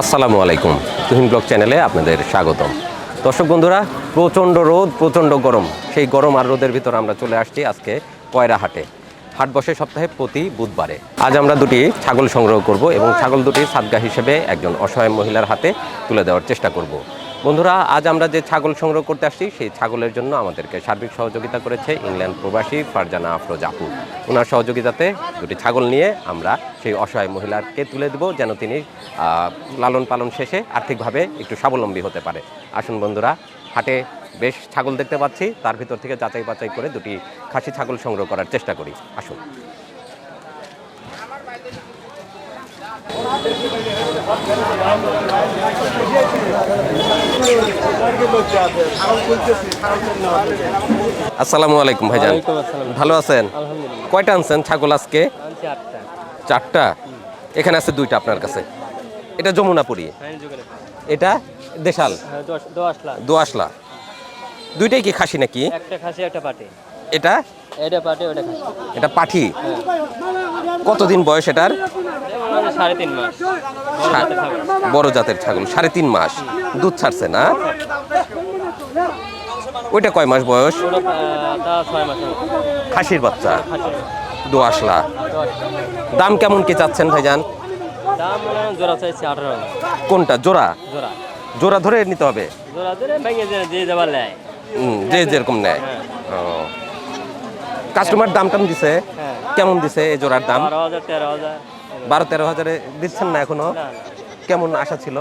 আসসালামু আলাইকুম। তুহিন ব্লগ চ্যানেলে আপনাদের স্বাগতম। দর্শক বন্ধুরা, প্রচণ্ড রোদ, প্রচণ্ড গরম। সেই গরম আর রোদের ভিতর আমরা চলে আসছি আজকে কয়রা হাটে হাট বসে সপ্তাহে প্রতি বুধবারে। আজ আমরা দুটি ছাগল সংগ্রহ করব এবং ছাগল দুটি সাদগা হিসেবে একজন অসহায় মহিলার হাতে তুলে দেওয়ার চেষ্টা করব। বন্ধুরা, আজ আমরা যে ছাগল সংগ্রহ করতে আসছি, সেই ছাগলের জন্য আমাদেরকে সার্বিক সহযোগিতা করেছে ইংল্যান্ড প্রবাসী ফারজানা আফরোজ আপু ওনার সহযোগিতাতে দুটি ছাগল নিয়ে আমরা সেই অসহায় মহিলাকে তুলে দেব যেন তিনি লালন পালন শেষে আর্থিকভাবে একটু স্বাবলম্বী হতে পারে। আসুন বন্ধুরা, হাটে বেশ ছাগল দেখতে পাচ্ছি, তার ভিতর থেকে যাচাই বাছাই করে দুটি খাসি ছাগল সংগ্রহ করার চেষ্টা করি। আসুন। আসসালামু আলাইকুম ভাইজান। ভালো আছেন? কয়টা আনছেন ছাগল আজকে? চারটা। এখানে আছে দুইটা আপনার কাছে। এটা যমুনাপুরি? এটা দেশাল? দোয়াশলা। দুইটাই কি খাসি নাকি? একটা খাসি একটা পাটি। এটা? এটা পাটি ওটা খাসি। এটা পাঠি? কতদিন বয়স এটার? সাড়ে তিন মাস। বড় জাতের ছাগল। সাড়ে তিন মাস। দুধ ছাড়ছে না? ওইটা কয় মাস বয়স। খাসির বাচ্চা। দোয়াশলা দশ। দাম কেমন কি চাচ্ছেন ভাইজান। কোনটা? জোড়া? জোড়া। ধরে নিতে হবে? যে যেরকম নেয়। হ্যাঁ। কাস্টমার দাম টাম দিছে? হ্যাঁ। কেমন দিছে এই জোড়ার দাম? বারো তেরো হাজার। বারো তেরো হাজারে দিচ্ছেন না এখনও? কেমন আশা ছিল।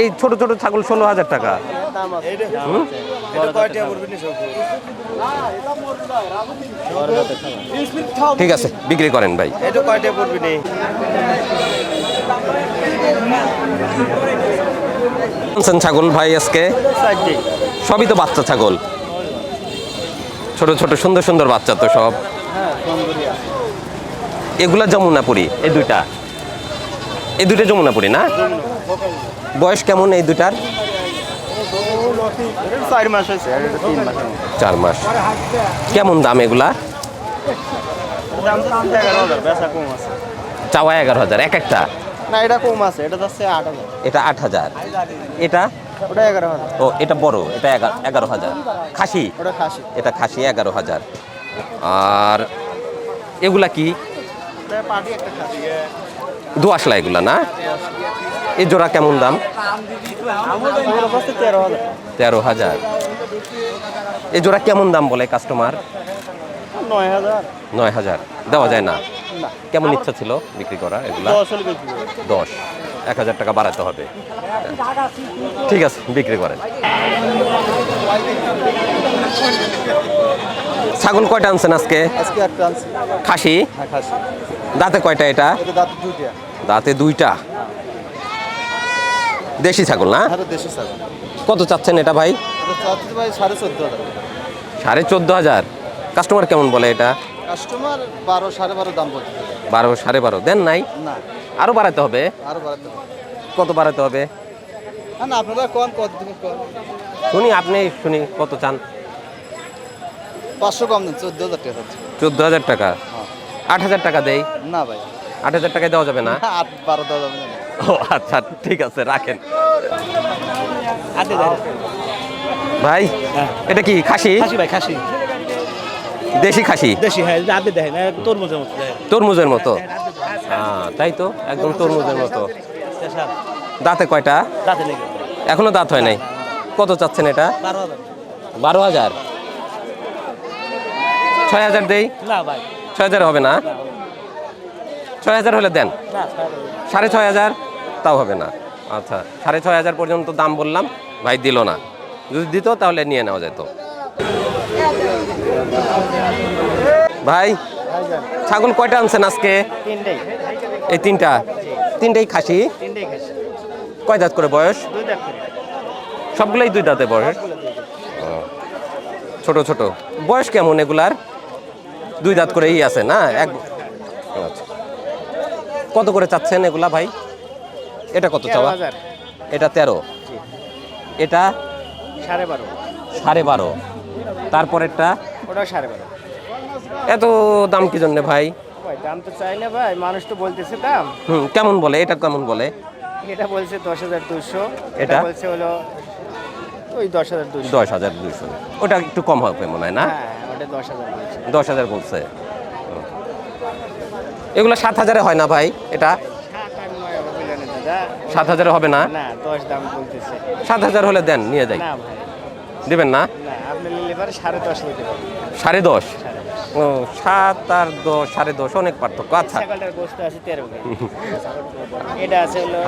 এই ছোট ছোট ছাগল ষোলো হাজার টাকা। ঠিক আছে বিক্রি করেন ভাই। ছাগল ভাই আজকে? সবই তো বাচ্চা ছাগল। ছোট ছোট সুন্দর সুন্দর বাচ্চা তো সব। এগুলা যমুনাপুরি এই দুইটা। এই দুইটা যমুনাপুরি না? বয়স কেমন এই দুইটার? চার মাস কেমন দাম এগুলা? চাওয়া এগারো হাজার এক একটা? না এটা কম আছে এটা যাচ্ছে আট হাজার। এটা আট হাজার। এটা? ওটা এগারো হাজার। ও এটা বড় এটা এগা- এগারো হাজার। খাসি? ওটা খাসি। এটা খাসি এগারো হাজার। আর এগুলা কি? দোয়াশলা এগুলা না? এই জোড়া কেমন দাম? তেরো হাজার। এই জোড়া কেমন দাম বলে কাস্টমার নয় হাজার। দেওয়া যায় না? কেমন ইচ্ছা ছিল বিক্রি করা এগুলা? দশ। এক হাজার টাকা বাড়াতে হবে। ঠিক আছে বিক্রি করেন। ছাগল কয়টা আনছেন আজকে? আনছি। খাসি? হ্যাঁ দাঁতে কয়টা এটা? দাঁত দুইটা। দেশি ছাগল না? ছাগল। কত চাচ্ছেন এটা ভাই? সাড়ে চোদ্দ হাজার। হাজার। কাস্টমার কেমন বলে এটা? কাস্টমার বারো সাড়ে বারো দাম বলছে। বারো সাড়ে বারো। দেন নাই? না। বাড়াতে হবে? আরও বাড়াতে হবে। কত বাড়াতে হবে? না, না আপনারা কোন কত শুনি আপনি শুনি কত চান? পাঁচশো কম দিন চোদ্দ হাজার টাকা চোদ্দ হাজার টাকা? হ্যাঁ। আট হাজার টাকা দেই? না ভাই। আট হাজার টাকায় দেওয়া যাবে না? আট বারো দেওয়া যাবে না। ও আচ্ছা ঠিক আছে রাখেন। ভাই এটা কি খাসি? খাসি ভাই খাসি। দেশি খাসি? দেশি হ্যাঁ রাতে দেখেন তরমুজের মতো তরমুজের মতো? হ্যাঁ তাই তো একদম তরমুজের মতো। দাঁতে কয়টা? এখনও দাঁত হয় নাই? কত চাচ্ছেন এটা? বারো হাজার। ছয় হাজার দেই? না ভাই। ছয় হাজার হবে না? ছয় হাজার হলে দেন। সাড়ে ছয় হাজার? তাও হবে না। আচ্ছা সাড়ে ছয় হাজার পর্যন্ত দাম বললাম ভাই দিল না। যদি দিত তাহলে নিয়ে নেওয়া যেত। ভাই ছাগল কয়টা আনছেন আজকে? এই তিনটা? তিনটেই খাসি? কয় দাঁত করে বয়স? সবগুলোই দুই দাঁতে বয়স? ছোট ছোট। বয়স কেমন এগুলার? দুই দাঁত করেই আছে না? এক কত করে চাচ্ছেন এগুলা ভাই? এটা কত চাওয়া? এটা তেরো। এটা? সাড়ে বারো। সাড়ে বারো। তারপরেরটা? ওটা সাড়ে বারো এত দাম কি জন্য ভাই? ভাই দাম তো চাই না ভাই মানুষ তো বলতেছে দাম। হুম কেমন বলে? এটা কেমন বলে? এটা বলছে দশ হাজার দুশো এটা? বলছে হলো ওই দশ হাজার দুশো দশ হাজার দুইশো। ওটা একটু কম হবে মনে হয় না? হ্যাঁ ওটা দশ হাজার বলছে। দশ হাজার বলছে। এগুলো সাত হাজারে হয় না ভাই? এটা? সাত হাজারে হবে না? না দশ দাম বলতেছে। সাত হাজার হলে দেন নিয়ে যাই। না ভাই। দেবেন না? সাড়ে দশ ও সাত আর দশ সাড়ে দশ অনেক পার্থক্য। আচ্ছা।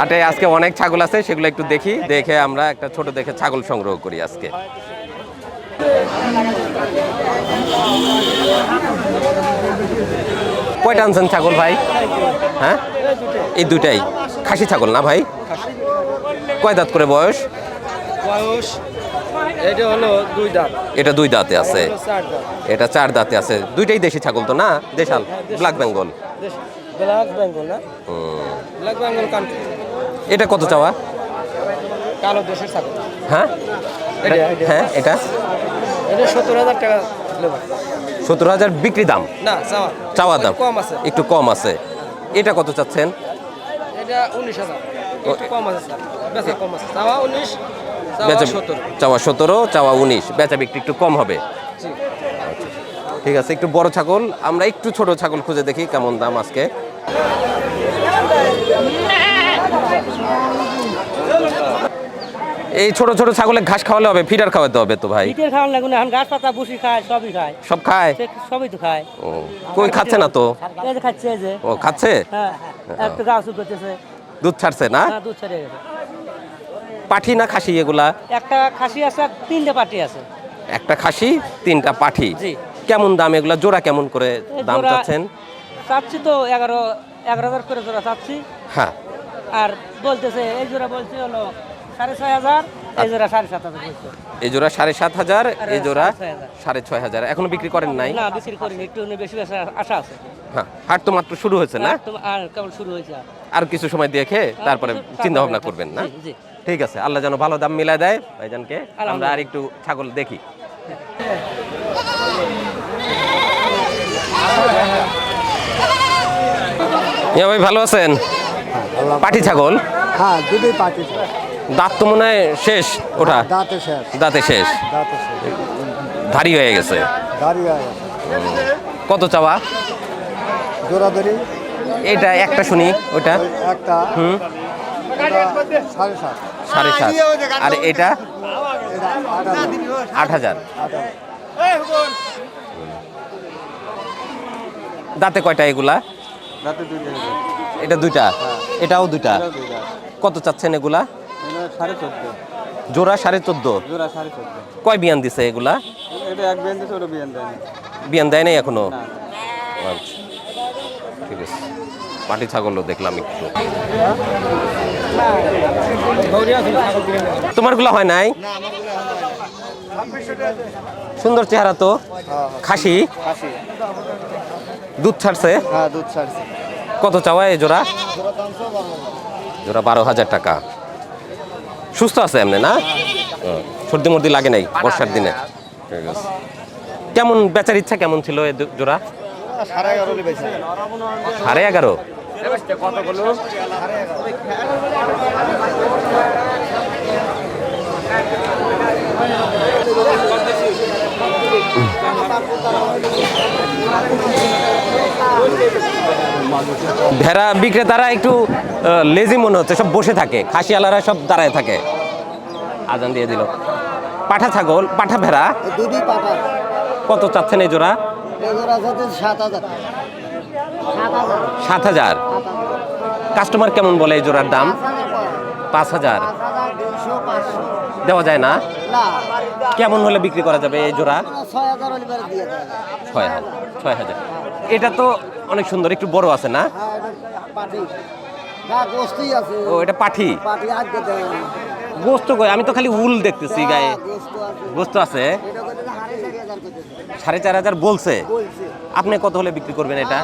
হাটে আজকে অনেক ছাগল আছে সেগুলো একটু দেখি দেখে আমরা একটা ছোট দেখে ছাগল সংগ্রহ করি আজকে। কয়টা আনছেন ছাগল ভাই? হ্যাঁ? এই দুটাই খাসি ছাগল না ভাই? কয় দাঁত করে বয়স? বয়স এটা হলো দুই দাঁত। এটা দুই দাঁতে আছে। এটা চার দাঁতে। আছে। দুইটাই দেশি ছাগল তো না? দেশাল? ব্ল্যাক বেঙ্গল? ব্ল্যাক বেঙ্গল না? ব্ল্যাক বেঙ্গল কান্ট্রি এটা কত চাওয়া? কালো দেশের ছাগল। হ্যাঁ। হ্যাঁ এটা? এটা সত্তর হাজার টাকা সত্তর হাজার বিক্রি দাম? না চাওয়া। দাম? কম আছে। একটু কম আছে। এটা কত চাচ্ছেন? এটা উনিশ হাজার। কম আছে কম আছে। চাওয়া উনিশ বেচা চাওয়া সতেরো চাওয়া উনিশ। বেচা বিক্রি একটু কম হবে। ঠিক আছে একটু বড় ছাগল। আমরা একটু ছোট ছাগল খুঁজে দেখি কেমন দাম আজকে। এই ছোট ছোট ছাগলে ঘাস খাওয়ালে হবে ফিডার খাওয়াতে হবে তো ভাই? পিঠের খাওয়ান লাগুন এখন গাছ পাতা বুসি খায় সবই খায়। সব খায়? সবই তো খায়। ও কই খাচ্ছে না তো? এই যে খাচ্ছে এই যে। ও খাচ্ছে? হ্যাঁ একটু গাছ করতেছে। দুধ ছাড়ছে না? হ্যাঁ দুধ ছেড়ে গেছে। পাঠি না খাসি এগুলা? একটা খাসি আছে আর তিনটে পাটি আছে। একটা খাসি তিনটা পাঠি। জি। কেমন দাম এগুলা? জোড়া কেমন করে দাম জোড়া- চাচ্ছেন? চাচ্ছি তো এগারো এগারো হাজার করে জোড়া চাচ্ছি। হ্যাঁ। আর বলতেছে এই জোড়া বলছে হলো সাড়ে ছয় হাজার এই জোড়া সাড়ে সাত হাজার বলছে। এই জোড়া সাড়ে সাত হাজার আর এই জোড়া সাড়ে ছয় হাজার। সাড়ে ছয় হাজার। এখনও বিক্রি করেন নাই? না বিক্রি করিনি একটু বেশি বেশি আশা আছে। হ্যাঁ হাট তো মাত্র শুরু হয়েছে না? আর আর কেবল শুরু হয়েছে। আর। আর কিছু সময় দেখে তারপরে কিছু- চিন্তা ভাবনা করবেন না? জি, জি। ঠিক আছে আল্লাহ যেন ভালো দাম মিলাই দেয় ভাইজানকে আমরা আর একটু ছাগল দেখি। ভাই ভালো আছেন? পাটি ছাগল? হ্যাঁ দুটোই পাটি দাঁত তো মনে হয় শেষ ওটা? দাঁতে শেষ। দাঁতে শেষ? ধারি হয়ে গেছে। কত চাওয়া? এটা একটা শুনি ওটা। একটা। হুম। ওটা সাড়ে সাত। সাড়ে সাত আর এটা আট হাজার। দাঁতে কয়টা এগুলা? এটা দুইটা? এটাও দুইটা? কত চাচ্ছেন এগুলা? সাড়ে চোদ্দ। জোড়া সাড়ে চোদ্দ? কয় বিয়ান দিছে এগুলা? এটা বিয়ান দিচ্ছে ওটা বিয়ান দেয় নাই এখনও? আচ্ছা ঠিক আছে। মাটি ছাগলও দেখলাম একটু। তোমারগুলো হয় নাই? সুন্দর চেহারা তো। খাসি? দুধ ছাড়ছে? কত চাওয়া এই জোড়া? জোড়া বারো হাজার টাকা। সুস্থ আছে এমনি, না? সর্দি মর্দি লাগে নাই বর্ষার দিনে? কেমন বেচার ইচ্ছা কেমন ছিল দু- জোড়া? সাড়ে এগারো? সাড়ে ভেড়া বিক্রেতারা একটু লেজি মনে হচ্ছে সব বসে থাকে খাসিয়ালারা সব দাঁড়ায় থাকে। আজান দিয়ে দিল। পাঠা ছাগল পাঠা ভেড়া? কত চাচ্ছেন এই জোড়া? সাত হাজার। সাত হাজার। কাস্টমার কেমন বলে এই জোড়ার দাম? পাঁচ হাজার। দেওয়া যায় না? কেমন হলে বিক্রি করা যাবে এই জোড়া? ছয় হাজার। ছয় হাজার। এটা তো অনেক সুন্দর, একটু বড় আছে না? ও, এটা পাঠি? গোস্ত আমি তো খালি উল দেখতেছি গায়ে। গোস্ত আছে? সাড়ে চার হাজার বলছে। আপনি কত হলে বিক্রি করবেন এটা?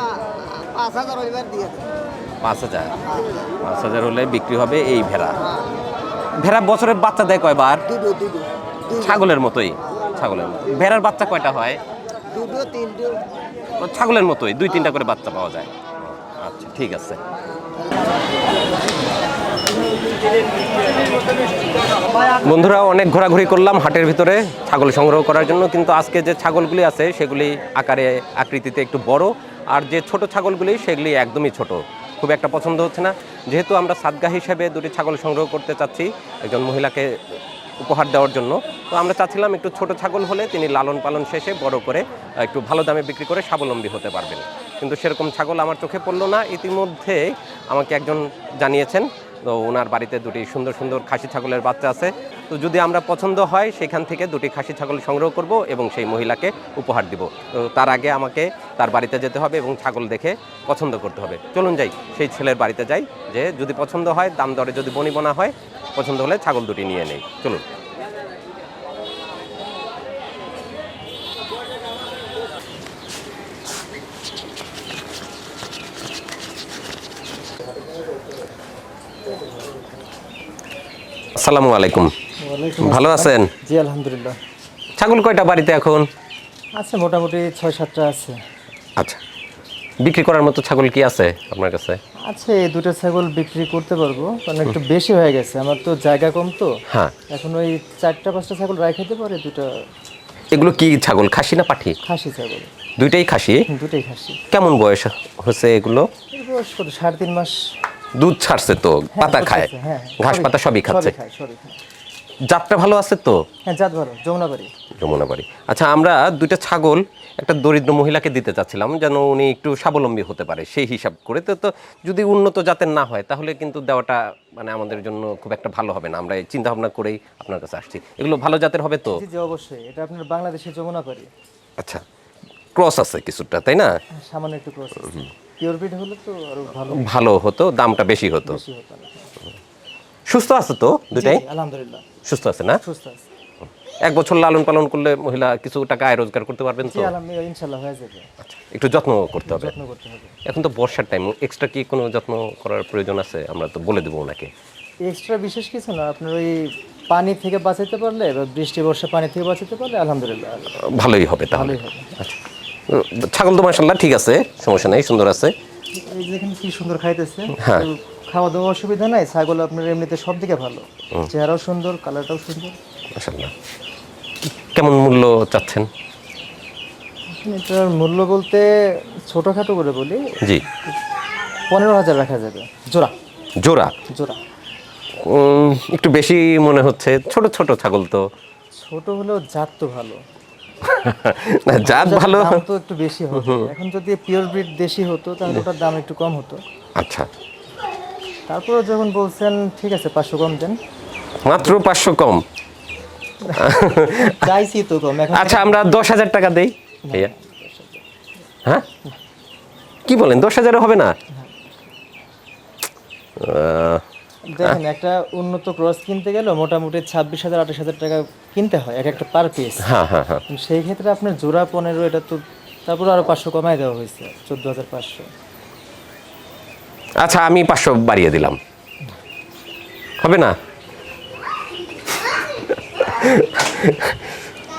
পাঁচ হাজার হলে দিয়ে পাঁচ হাজার? পাঁচ হাজার হলে বিক্রি হবে এই ভেড়া। ভেড়া বছরে বাচ্চা দেয় কয়বার? ছাগলের মতোই ছাগলের মতো ভেড়ার বাচ্চা কয়টা হয়? দুটো তিনটো। ছাগলের মতোই দুই তিনটা করে বাচ্চা পাওয়া যায়। আচ্ছা ঠিক আছে। বন্ধুরা অনেক ঘোরাঘুরি করলাম হাটের ভিতরে ছাগল সংগ্রহ করার জন্য কিন্তু আজকে যে ছাগলগুলি আছে সেগুলি আকারে আকৃতিতে একটু বড়। আর যে ছোট ছাগলগুলি, সেগুলি একদমই ছোট। খুব একটা পছন্দ হচ্ছে না। যেহেতু আমরা সাদগা হিসেবে দুটি ছাগল সংগ্রহ করতে চাচ্ছি, একজন মহিলাকে উপহার দেওয়ার জন্য, তো আমরা চাচ্ছিলাম একটু ছোট ছাগল হলে তিনি লালন পালন শেষে বড় করে একটু ভালো দামে বিক্রি করে স্বাবলম্বী হতে পারবেন। কিন্তু সেরকম ছাগল আমার চোখে পড়ল না। ইতিমধ্যে আমাকে একজন জানিয়েছেন তো ওনার বাড়িতে দুটি সুন্দর সুন্দর খাসি ছাগলের বাচ্চা আছে। তো যদি আমরা পছন্দ হয়, সেখান থেকে দুটি খাসি ছাগল সংগ্রহ করব এবং সেই মহিলাকে উপহার দিব। তো তার আগে আমাকে তার বাড়িতে যেতে হবে এবং ছাগল দেখে পছন্দ করতে হবে। চলুন যাই, সেই ছেলের বাড়িতে যাই যে যদি পছন্দ হয়, দাম দরে যদি বনিবনা হয়, পছন্দ হলে ছাগল দুটি নিয়ে নেই। চলুন। আসসালামু আলাইকুম। ভালো আছেন? জি আলহামদুলিল্লাহ। ছাগল কয়টা বাড়িতে এখন? আছে মোটামুটি ছয় সাতটা আছে। আচ্ছা। বিক্রি করার মতো ছাগল কি আছে আপনার কাছে? আছে দুটো ছাগল বিক্রি করতে পারব কারণ একটু বেশি হয়ে গেছে। আমার তো জায়গা কম তো। হ্যাঁ। এখন ওই চারটা পাঁচটা ছাগল রাই খেতে পারে দুটো এগুলো কি ছাগল খাসি না পাঠি? খাসি ছাগল। দুইটাই খাসি? দুটোই খাসি। কেমন বয়স হচ্ছে এগুলো? বয়স কত সাড়ে তিন মাস দুধ ছাড়ছে তো হ্যাঁ, পাতা খায় হ্যাঁ ঘাস পাতা সবই খাচ্ছে। জাতটা ভালো আছে তো? হ্যাঁ জাত ভালো যমুনা বাড়ি যমুনা বাড়ি আচ্ছা আমরা দুইটা ছাগল একটা দরিদ্র মহিলাকে দিতে চাচ্ছিলাম যেন উনি একটু স্বাবলম্বী হতে পারে সেই হিসাব করে। তো তো যদি উন্নত জাতের না হয় তাহলে কিন্তু দেওয়াটা মানে আমাদের জন্য খুব একটা ভালো হবে না। আমরা এই চিন্তা ভাবনা করেই আপনার কাছে আসছি। এগুলো ভালো জাতের হবে তো? জি অবশ্যই। এটা আপনার বাংলাদেশের যমুনা বাড়ি আচ্ছা ক্রস আছে কিছুটা তাই না? সামান্য একটু পিওর হলে তো আরও ভালো ভালো হতো দামটা বেশি হতো। বেশি হতো না। সুস্থ আছে তো দুটাই জি, আলহামদুলিল্লাহ। সুস্থ আছে না? সুস্থ আছে। এক বছর লালন পালন করলে মহিলা কিছু টাকা আয় রোজগার করতে পারবেন জি তো? আলহামদুলিল্লাহ ইনশাল্লাহ হয়ে যাবে। আচ্ছা একটু যত্ন করতে হবে। যত্ন করতে হবে। এখন তো বর্ষার টাইম এক্সট্রা কি কোনো যত্ন করার প্রয়োজন আছে? আমরা তো বলে দেবো ওনাকে। এক্সট্রা বিশেষ কিছু না আপনার ওই পানি থেকে বাঁচাতে পারলে বা বৃষ্টি বর্ষা পানি থেকে বাঁচাতে পারলে আলহামদুলিল্লাহ। ভালোই হবে তাহলে। ভালোই হবে। আচ্ছা। ছাগল তো মাসাল্লাহ ঠিক আছে সমস্যা নেই সুন্দর আছে। দেখেন কি সুন্দর খাইতেছে। হ্যাঁ। খাওয়া দাওয়া অসুবিধা নাই ছাগল আপনার এমনিতে সব দিকে ভালো। চেহারাও সুন্দর কালারটাও সুন্দর। মাসাল্লাহ কেমন মূল্য চাচ্ছেন? এটার মূল্য বলতে ছোটোখাটো করে বলি জি। পনেরো হাজার রাখা যাবে জোড়া। জোড়া? জোড়া। একটু বেশি মনে হচ্ছে ছোট ছোট ছাগল তো। ছোট হলেও জাত তো ভালো। না জাত ভালো তো একটু বেশি হতো। এখন যদি পিওর ব্রিড দেশি হতো তাহলে ওটার দাম একটু কম হতো। আচ্ছা। তারপরে যখন বলছেন ঠিক আছে পাঁচশো কম দেন। মাত্র পাঁচশো কম। চাইছি তো কম এখন আচ্ছা আমরা দশ হাজার টাকা দেই। হ্যাঁ? কি বলেন দশ হাজারও হবে না? আহ, দেখেন একটা উন্নত ক্রস কিনতে গেলে মোটামুটি ছাব্বিশ হাজার আঠাশ হাজার টাকা কিনতে হয় এক একটা পার পিস হ্যাঁ হ্যাঁ হ্যাঁ। সেই ক্ষেত্রে আপনার জোড়া পনেরো এটা তো তারপরে আরও পাঁচশো কমাই দেওয়া হয়েছে চোদ্দ হাজার পাঁচশো। আচ্ছা আমি পাঁচশো বাড়িয়ে দিলাম। হবে না?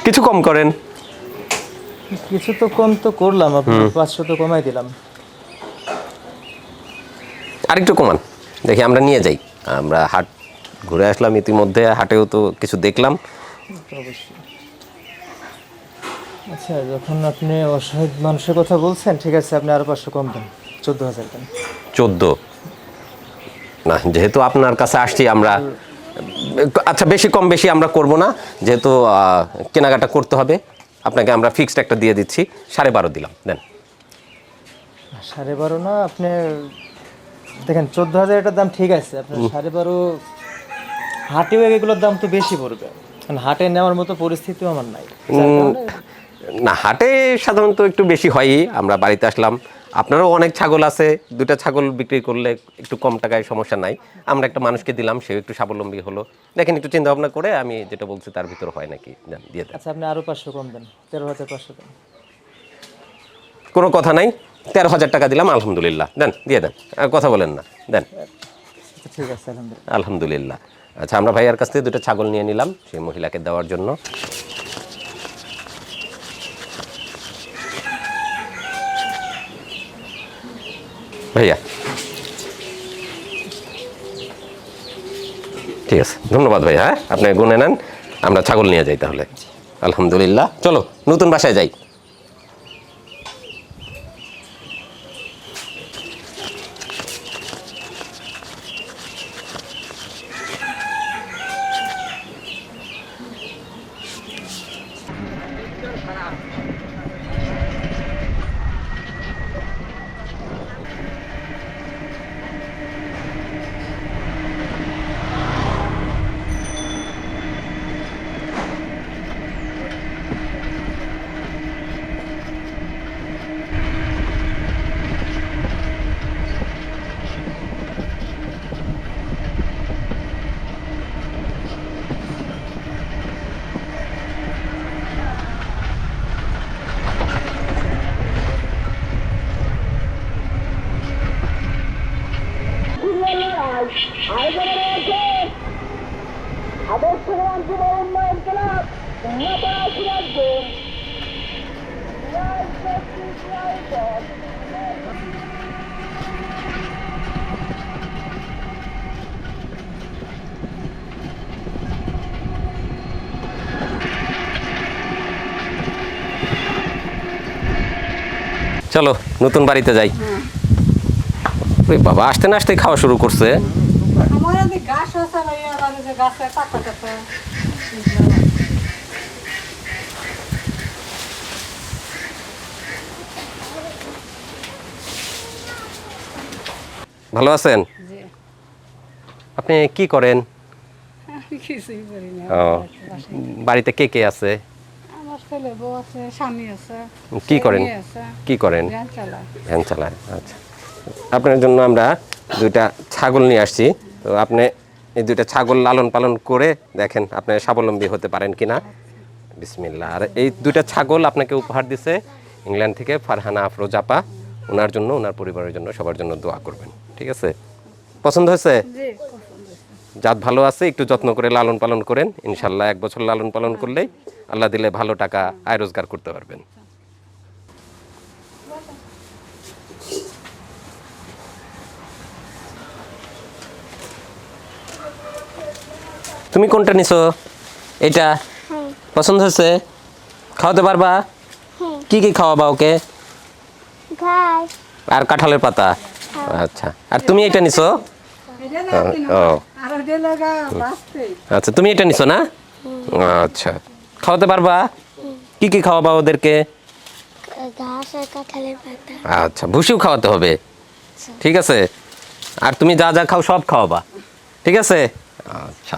কিছু কম করেন। কিছু তো কম তো করলাম আপনার পাঁচশো তো কমাই দিলাম। আরেকটু কমান দেখি আমরা নিয়ে যাই। আমরা হাট ঘুরে আসলাম ইতিমধ্যে হাটেও তো কিছু দেখলাম। আচ্ছা যখন আপনি অসহায় মানুষের কথা বলছেন ঠিক আছে আপনি আরও পাঁচশো কম দেন চোদ্দ হাজার দেন। চোদ্দ? না যেহেতু আপনার কাছে আসছি আমরা আচ্ছা বেশি কম বেশি আমরা করব না। যেহেতু কেনাকাটা করতে হবে আপনাকে আমরা ফিক্সড একটা দিয়ে দিচ্ছি সাড়ে বারো দিলাম দেন। সাড়ে বারো না আপনি দেখেন চোদ্দ হাজার এটার দাম ঠিক আছে আপনার সাড়ে বারো হাটেও এগুলোর দাম তো বেশি পড়বে। কারণ হাটে নেওয়ার মতো পরিস্থিতিও আমার নাই। না হাটে সাধারণত একটু বেশি হয়ই আমরা বাড়িতে আসলাম। আপনারও অনেক ছাগল আছে দুটা ছাগল বিক্রি করলে একটু কম টাকায় সমস্যা নাই। আমরা একটা মানুষকে দিলাম সেও একটু স্বাবলম্বী হলো। দেখেন একটু চিন্তা ভাবনা করে আমি যেটা বলছি তার ভিতর হয় নাকি দিয়ে আচ্ছা আপনি আরও পাঁচশো কম দেন তেরো হাজার পাঁচশো দেন কোনো কথা নাই? তেরো হাজার টাকা দিলাম আলহামদুলিল্লাহ। দেন দিয়ে দেন। আর কথা বলেন না। দেন। ঠিক আছে আলহামদুলিল্লাহ। আলহামদুলিল্লাহ। আচ্ছা আমরা ভাইয়ার কাছ থেকে দুটো ছাগল নিয়ে নিলাম সেই মহিলাকে দেওয়ার জন্য। ভাইয়া। ঠিক আছে ধন্যবাদ ভাইয়া হ্যাঁ? আপনি গুনে নেন আমরা ছাগল নিয়ে যাই তাহলে। আলহামদুলিল্লাহ। চলো নতুন বাসায় যাই। চলো নতুন বাড়িতে যাই। বাবা আসতে না আসতে খাওয়া শুরু করছে। ভালো আছেন? আপনি কি করেন? বাড়িতে কে কে আছে? ছেলে বউ আছে স্বামী আছে কি করেন? কি করেন? ভ্যান চালায়। আচ্ছা। আপনার জন্য আমরা দুইটা ছাগল নিয়ে আসছি। তো আপনি এই দুইটা ছাগল লালন পালন করে দেখেন আপনি স্বাবলম্বী হতে পারেন কিনা। বিসমিল্লা আর এই দুইটা ছাগল আপনাকে উপহার দিছে ইংল্যান্ড থেকে ফারহানা আফরোজাপা ওনার জন্য ওনার পরিবারের জন্য সবার জন্য দোয়া করবেন। ঠিক আছে? পছন্দ হয়েছে। জাত ভালো আছে একটু যত্ন করে লালন পালন করেন। ইনশাল্লাহ এক বছর লালন পালন করলেই আল্লাহ দিলে ভালো টাকা আয় রোজগার করতে পারবেন। তুমি কোনটা নিছো? এটা? পছন্দ হয়েছে? খাওয়াতে পারবা? কি কি খাওয়াবা ওকে? আর কাঁঠালের পাতা? আচ্ছা। আর তুমি এটা নিছো। ও আচ্ছা তুমি এটা নিছো না? আচ্ছা। খাওয়াতে পারবা? কি কি খাওয়াবা ওদেরকে? আচ্ছা ভুসিও খাওয়াতে হবে। ঠিক আছে? আর তুমি যা যা খাও সব খাওয়াবা। ঠিক আছে? আচ্ছা।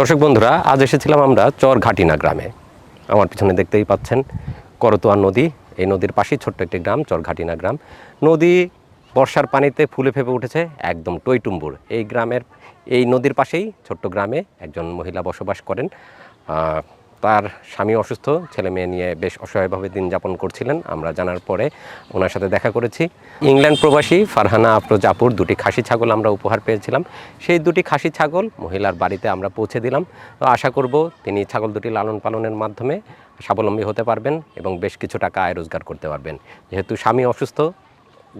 দর্শক বন্ধুরা, আজ এসেছিলাম আমরা চর ঘাটিনা গ্রামে। আমার পিছনে দেখতেই পাচ্ছেন করতোয়া নদী। এই নদীর পাশেই ছোট্ট একটি গ্রাম, চরঘাটিনা গ্রাম। নদী বর্ষার পানিতে ফুলে ফেপে উঠেছে, একদম টইটুম্বুর। এই গ্রামের, এই নদীর পাশেই ছোট্ট গ্রামে একজন মহিলা বসবাস করেন। তার স্বামী অসুস্থ, ছেলে মেয়ে নিয়ে বেশ অসহায়ভাবে দিন যাপন করছিলেন। আমরা জানার পরে ওনার সাথে দেখা করেছি। ইংল্যান্ড প্রবাসী ফারহানা আফরোজ আপুর দুটি খাসি ছাগল আমরা উপহার পেয়েছিলাম। সেই দুটি খাসি ছাগল মহিলার বাড়িতে আমরা পৌঁছে দিলাম। তো আশা করব তিনি ছাগল দুটি লালন পালনের মাধ্যমে স্বাবলম্বী হতে পারবেন এবং বেশ কিছু টাকা আয় রোজগার করতে পারবেন। যেহেতু স্বামী অসুস্থ,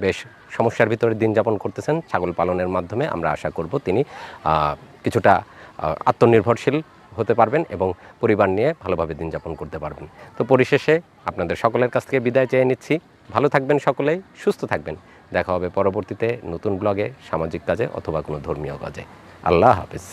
বেশ সমস্যার ভিতরে দিন যাপন করতেছেন, ছাগল পালনের মাধ্যমে আমরা আশা করব তিনি কিছুটা আত্মনির্ভরশীল হতে পারবেন এবং পরিবার নিয়ে ভালোভাবে দিন যাপন করতে পারবেন। তো পরিশেষে আপনাদের সকলের কাছ থেকে বিদায় চেয়ে নিচ্ছি। ভালো থাকবেন সকলেই, সুস্থ থাকবেন। দেখা হবে পরবর্তীতে নতুন ব্লগে, সামাজিক কাজে অথবা কোনো ধর্মীয় কাজে। আল্লাহ হাফিজ।